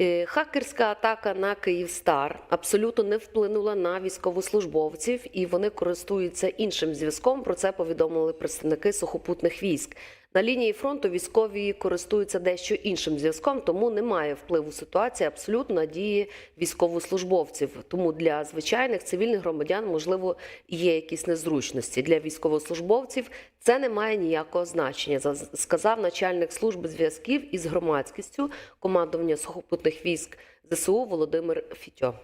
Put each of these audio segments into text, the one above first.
Е, Хакерська атака на Київстар абсолютно не вплинула на військовослужбовців, і вони користуються іншим зв'язком. Про це повідомили представники сухопутних військ. На лінії фронту військові користуються дещо іншим зв'язком, тому немає впливу ситуації абсолютно на дії військовослужбовців. Тому для звичайних цивільних громадян можливо є якісь незручності. Для військовослужбовців це не має ніякого значення. сказав начальник служби зв'язків із громадськістю командування сухопутних військ ЗСУ Володимир Фітьо.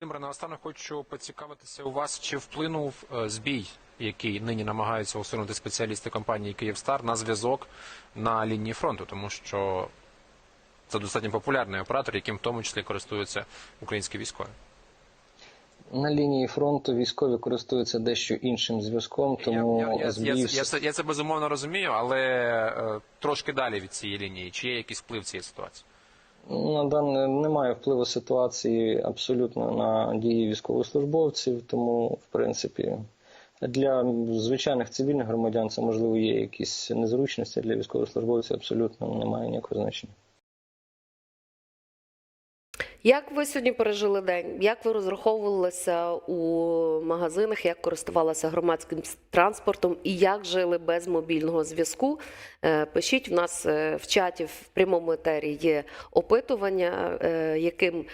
Володимире, наостанок хочу поцікавитися у вас, чи вплинув е, збій, який нині намагаються усунути спеціалісти компанії Київстар на зв'язок на лінії фронту, тому що це достатньо популярний оператор, яким в тому числі користуються українські військові. На лінії фронту військові користуються дещо іншим зв'язком, тому я, я, я, збій я, я, це, я це безумовно розумію, але е, трошки далі від цієї лінії. Чи є якийсь вплив цієї ситуації? На дане немає впливу ситуації абсолютно на дії військовослужбовців, тому в принципі для звичайних цивільних громадян це можливо є якісь незручності для військовослужбовців. Абсолютно немає ніякого значення. Як ви сьогодні пережили день? Як ви розраховувалися у магазинах? Як користувалися громадським транспортом і як жили без мобільного зв'язку? Е, Пишіть в нас е, в чаті в прямому етері є опитування, е, яким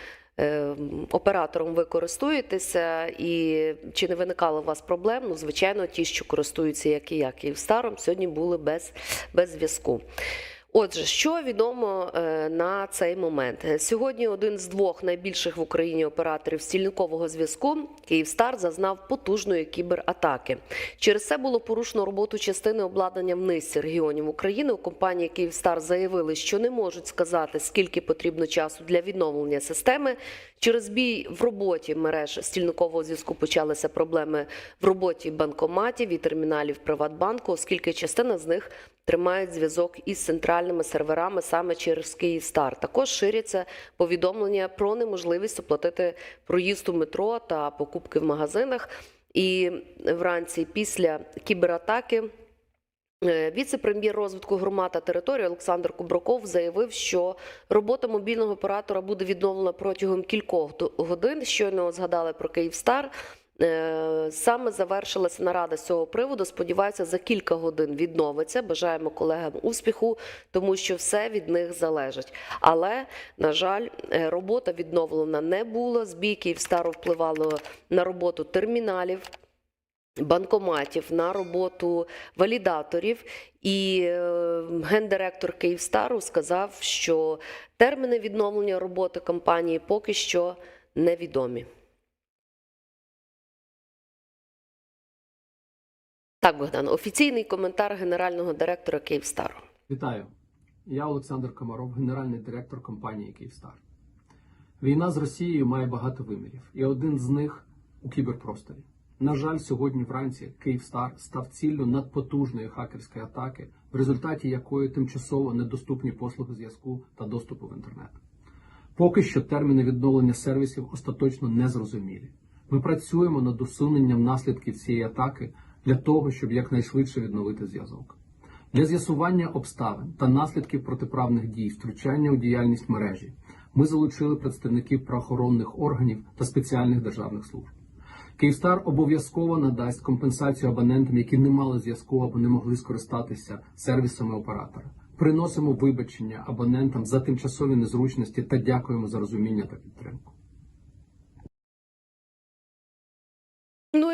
оператором ви користуєтеся, і чи не виникало у вас проблем? Ну, звичайно, ті, що користуються, як і я, Київстаром, сьогодні були без, без зв'язку. Отже, що відомо е, на цей момент? Сьогодні один з двох найбільших в Україні операторів стільникового зв'язку Київстар зазнав потужної кібератаки. Через це було порушено роботу частини обладнання в низці регіонів України. У компанії Київстар заявили, що не можуть сказати, скільки потрібно часу для відновлення системи. Через бій в роботі мереж стільникового зв'язку почалися проблеми в роботі банкоматів і терміналів Приватбанку, оскільки частина з них тримають зв'язок із центральними серверами саме через Київстар. Також ширяться повідомлення про неможливість оплатити проїзд у метро та покупки в магазинах. І вранці після кібератаки. Е, Віце-прем'єр розвитку громад та території Олександр Кубраков заявив, що робота мобільного оператора буде відновлена протягом кількох годин. Щойно згадали про Київстар. Е, Саме завершилася нарада з цього приводу. Сподіваюся, за кілька годин відновиться. Бажаємо колегам успіху, тому що все від них залежить. Але на жаль, е, робота відновлена не була. Збій Київстару впливало на роботу терміналів банкоматів на роботу валідаторів. І е, гендиректор Київстару сказав, що терміни відновлення роботи компанії поки що невідомі. Так, Богдан, офіційний коментар генерального директора Київстару. Вітаю! Я Олександр Комаров, генеральний директор компанії Київстар. Війна з Росією має багато вимірів, і один з них у кіберпросторі. На жаль, сьогодні вранці Київстар став ціллю надпотужної хакерської атаки, в результаті якої тимчасово недоступні послуги зв'язку та доступу в інтернет. Поки що терміни відновлення сервісів остаточно не зрозумілі. Ми працюємо над усуненням наслідків цієї атаки для того, щоб якнайшвидше відновити зв'язок. Для з'ясування обставин та наслідків протиправних дій, втручання у діяльність мережі, ми залучили представників правоохоронних органів та спеціальних державних служб. Київстар обов'язково надасть компенсацію абонентам, які не мали зв'язку або не могли скористатися сервісами оператора. Приносимо вибачення абонентам за тимчасові незручності та дякуємо за розуміння та підтримку.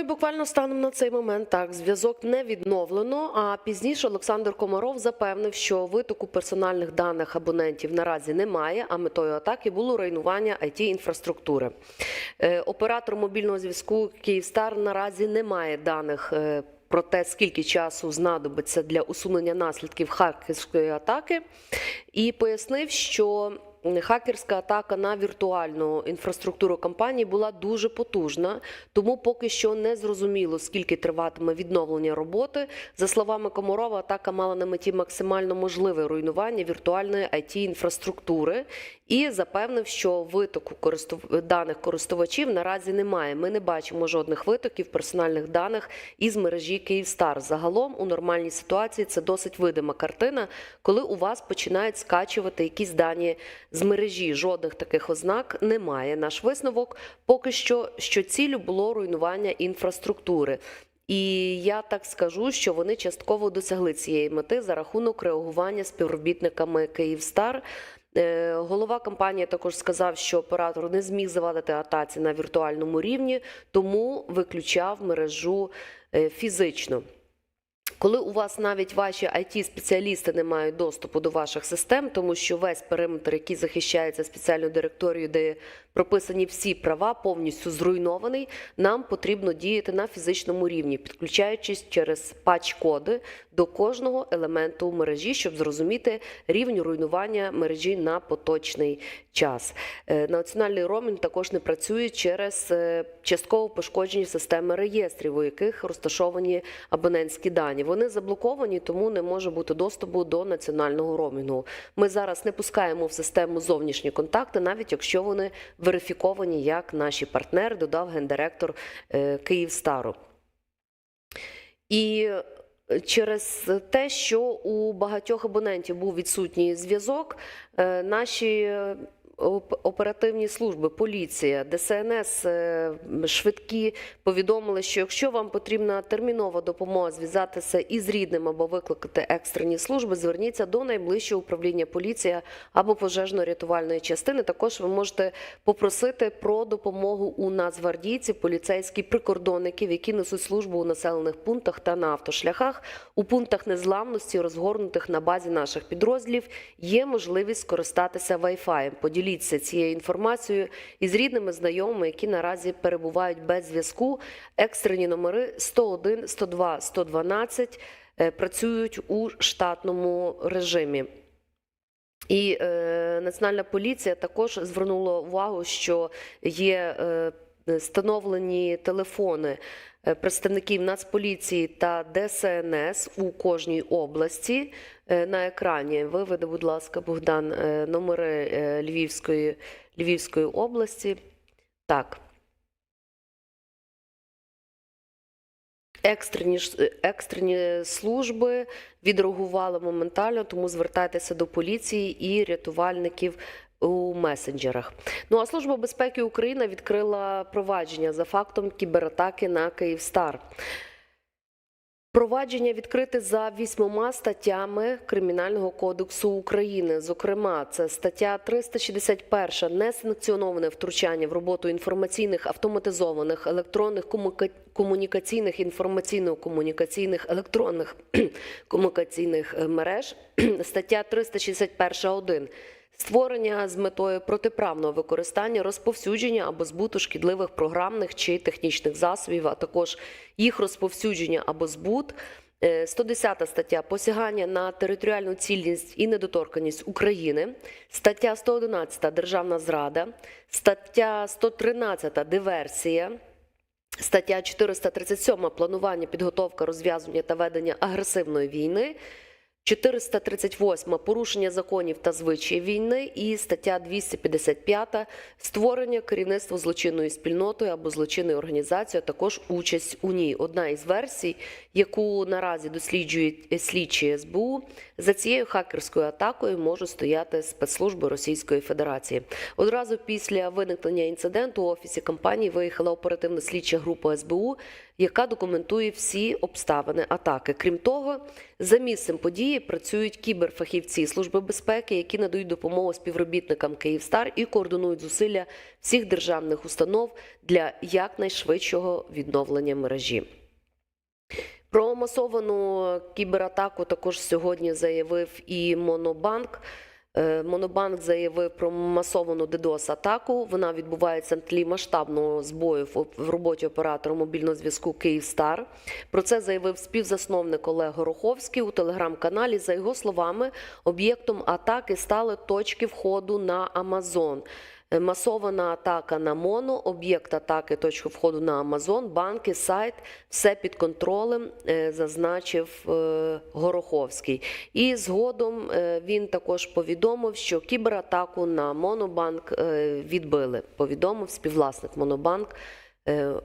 Буквально станом на цей момент так зв'язок не відновлено. А пізніше Олександр Комаров запевнив, що витоку персональних даних абонентів наразі немає. А метою атаки було руйнування it інфраструктури. Е, Оператор мобільного зв'язку Київстар наразі не має даних. е, Про те, скільки часу знадобиться для усунення наслідків хакерської атаки, і пояснив, що хакерська атака на віртуальну інфраструктуру компанії була дуже потужна, тому поки що не зрозуміло, скільки триватиме відновлення роботи. За словами Комарова, атака мала на меті максимально можливе руйнування віртуальної it інфраструктури і запевнив, що витоку користув... даних користувачів наразі немає. Ми не бачимо жодних витоків персональних даних із мережі Київстар. Загалом у нормальній ситуації це досить видима картина, коли у вас починають скачувати якісь дані з мережі жодних таких ознак немає. Наш висновок поки що, що ціллю було руйнування інфраструктури. І я так скажу, що вони частково досягли цієї мети за рахунок реагування співробітниками Київстар. Е, Голова компанії також сказав, що оператор не зміг завадити атаці на віртуальному рівні, тому виключав мережу е, фізично. Коли у вас навіть ваші it спеціалісти не мають доступу до ваших систем, тому що весь периметр, який захищається спеціальною директорією, де прописані всі права, повністю зруйнований, нам потрібно діяти на фізичному рівні, підключаючись через патч-коди до кожного елементу мережі, щоб зрозуміти рівень руйнування мережі на поточний час. Е, Національний роумінг також не працює через е, частково пошкоджені системи реєстрів, у яких розташовані абонентські дані. Вони заблоковані, тому не може бути доступу до національного роумінгу. Ми зараз не пускаємо в систему зовнішні контакти, навіть якщо вони верифіковані як наші партнери, додав гендиректор е, Київстару. І е, через те, що у багатьох абонентів був відсутній зв'язок, е, наші оперативні служби, поліція, ДСНС е, швидкі повідомили, що якщо вам потрібна термінова допомога зв'язатися із рідним або викликати екстрені служби, зверніться до найближчого управління поліція або пожежно-рятувальної частини. Також ви можете попросити про допомогу у нацгвардійців, поліцейських прикордонників, які несуть службу у населених пунктах та на автошляхах. У пунктах незламності, розгорнутих на базі наших підрозділів, є можливість скористатися Wi-Fi. Поділіться цією інформацією із рідними знайомими, які наразі перебувають без зв'язку. Екстрені номери 101, 102, 112 е, працюють у штатному режимі. І е, Національна поліція також звернула увагу, що є е, встановлені телефони представників Нацполіції та ДСНС у кожній області. Е, На екрані виведе, будь ласка, Богдан, е, номери е, Львівської, Львівської області. Так. Екстрені, екстрені служби відреагували моментально, тому звертайтеся до поліції і рятувальників у месенджерах. Ну а служба безпеки України відкрила провадження за фактом кібератаки на Київстар. Провадження відкрите за вісьмома статтями Кримінального кодексу України. Зокрема, це стаття 361 несанкціоноване втручання в роботу інформаційних автоматизованих електронних комунікаційних інформаційно-комунікаційних електронних комунікаційних е, мереж. Стаття 361.1 Створення з метою протиправного використання, розповсюдження або збуту шкідливих програмних чи технічних засобів, а також їх розповсюдження або збут. Е, 110 стаття посягання на територіальну цілісність і недоторканність України, стаття 111 державна зрада, стаття 113 диверсія. Стаття 437 планування, підготовка, розв'язування та ведення агресивної війни. 438 порушення законів та звичаїв війни і стаття 255 створення керівництва злочинною спільнотою або злочинною організацією, а також участь у ній. Одна із версій, яку наразі досліджують слідчі СБУ, за цією хакерською атакою можуть стояти спецслужби Російської Федерації. Одразу після виникнення інциденту у офісі компанії виїхала оперативна слідча група СБУ, яка документує всі обставини атаки. Крім того, за місцем події працюють кіберфахівці Служби безпеки, які надають допомогу співробітникам Київстар і координують зусилля всіх державних установ для якнайшвидшого відновлення мережі. Про масовану кібератаку також сьогодні заявив і Монобанк. Е, Монобанк заявив про масовану ддос атаку Вона відбувається на тлі масштабного збою в- роботі оператора мобільного зв'язку Київстар. Про це заявив співзасновник Олег Гороховський у телеграм-каналі. За його словами, об'єктом атаки стали точки входу на Амазон. Е, Масована атака на моно, об'єкт атаки, точка входу на Амазон, банки, сайт, все під контролем, е, зазначив е, Гороховський. І згодом він також повідомив, що кібератаку на Монобанк відбили. Повідомив співвласник Монобанк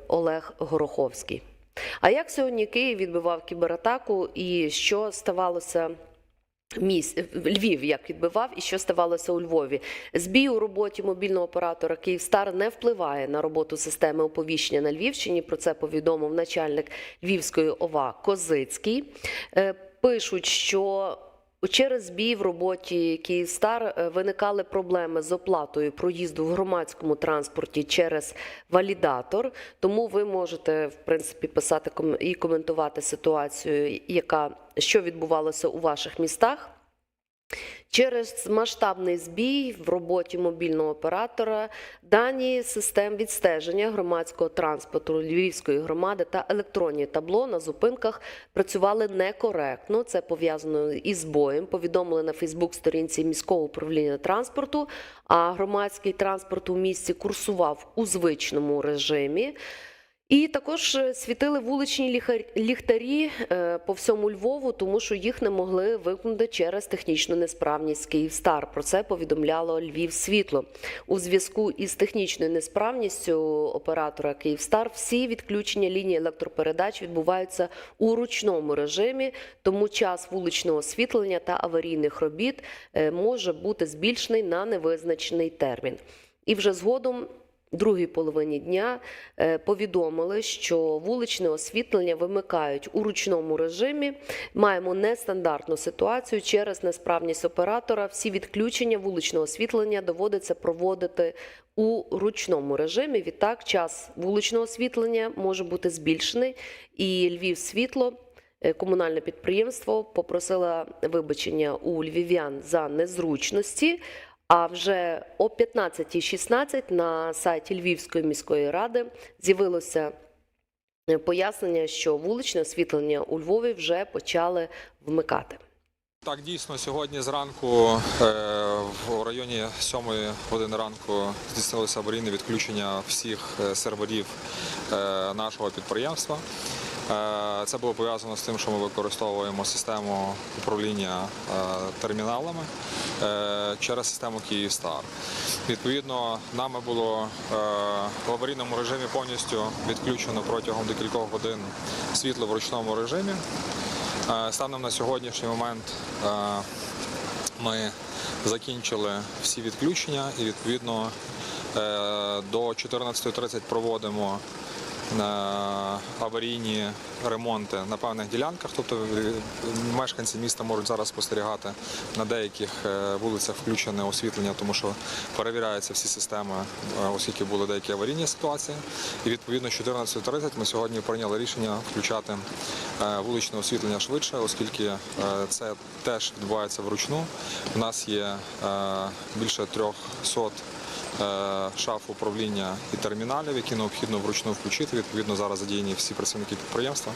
Олег Гороховський. А як сьогодні Київ відбивав кібератаку і що ставалося? Міс... Львів як відбивав і що ставалося у Львові. Збій у роботі мобільного оператора Київстар не впливає на роботу системи оповіщення на Львівщині. Про це повідомив начальник Львівської ОВА Козицький. Е, Пишуть, що Через бій в роботі Київстар е, виникали проблеми з оплатою проїзду в громадському транспорті через валідатор. Тому ви можете в принципі писати і коментувати ситуацію, яка що відбувалося у ваших містах. Через масштабний збій в роботі мобільного оператора дані систем відстеження громадського транспорту Львівської громади та електронні табло на зупинках працювали некоректно. Це пов'язано із збоєм. Повідомили на Фейсбук-сторінці міського управління транспорту. А громадський транспорт у місті курсував у звичному режимі. І також е, світили вуличні ліхтарі е, по всьому Львову, тому що їх не могли вимкнути через технічну несправність Київстар. Про це повідомляло Львів Світло. У зв'язку із технічною несправністю оператора Київстар всі відключення лінії електропередач відбуваються у ручному режимі, тому час вуличного освітлення та аварійних робіт е, може бути збільшений на невизначений термін. І вже згодом другій половині дня е, повідомили, що вуличне освітлення вимикають у ручному режимі. Маємо нестандартну ситуацію через несправність оператора. Всі відключення вуличного освітлення доводиться проводити у ручному режимі. Відтак, час вуличного освітлення може бути збільшений, і Львів світло. е, Комунальне підприємство попросило вибачення у львів'ян за незручності. А вже о 15.16 на сайті Львівської міської ради з'явилося е, пояснення, що вуличне освітлення у Львові вже почали вмикати. Так, дійсно, сьогодні зранку е, в районі 7 години ранку здійснилося аварійне відключення всіх е, серверів нашого підприємства. Е, Це було пов'язано з тим, що ми використовуємо систему управління е, терміналами е, через систему Київстар. Відповідно, нами було в аварійному режимі повністю відключено протягом декількох годин світло в ручному режимі. Станом на сьогоднішній момент ми закінчили всі відключення і відповідно до 14.30 проводимо аварійні ремонти на певних ділянках. Тобто е, мешканці міста можуть зараз спостерігати на деяких е, вулицях включене освітлення, тому що перевіряються всі системи, е, оскільки були деякі аварійні ситуації. І відповідно 14.30 ми сьогодні прийняли рішення включати вуличне освітлення швидше, оскільки це теж відбувається вручну. У нас є більше 300 е, шаф управління і терміналів, які необхідно вручну включити. Відповідно, зараз задіяні всі працівники підприємства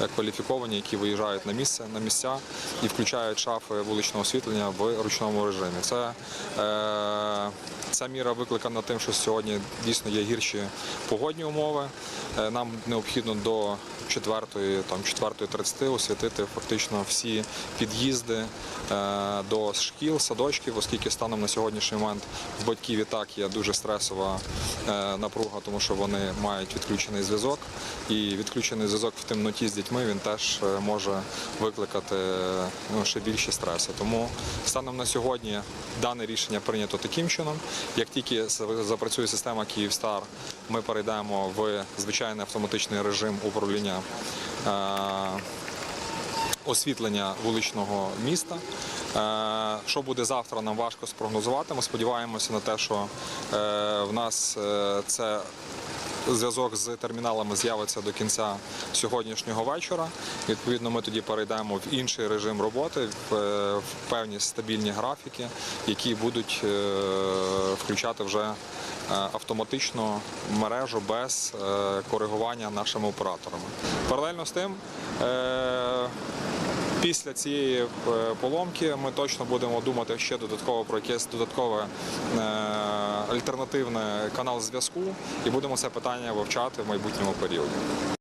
е, кваліфіковані, які виїжджають на місце на місця і включають шафи вуличного освітлення в ручному режимі. Це е, Ця міра викликана тим, що сьогодні дійсно є гірші погодні умови. Е, Нам необхідно до 4, там 4.30 освітити фактично всі під'їзди е, до шкіл, садочків, оскільки станом на сьогоднішній момент в батьків і так є дуже стресова е, напруга, тому що вони мають відключений зв'язок. І відключений зв'язок в темноті з дітьми він теж е, може викликати е, ну, ще більші стреси. Тому станом на сьогодні дане рішення прийнято таким чином. Як тільки запрацює система Київстар, ми перейдемо в звичайний автоматичний режим управління. Освітлення вуличного міста. Е, Що буде завтра, нам важко спрогнозувати. Ми сподіваємося на те, що е, в нас е, це зв'язок з терміналами з'явиться до кінця сьогоднішнього вечора. Відповідно, ми тоді перейдемо в інший режим роботи, в, певні стабільні графіки, які будуть включати вже автоматично мережу без коригування нашими операторами. Паралельно з тим. Після цієї е, поломки ми точно будемо думати ще додатково про якесь додаткове е, альтернативне канал зв'язку і будемо це питання вивчати в майбутньому періоді.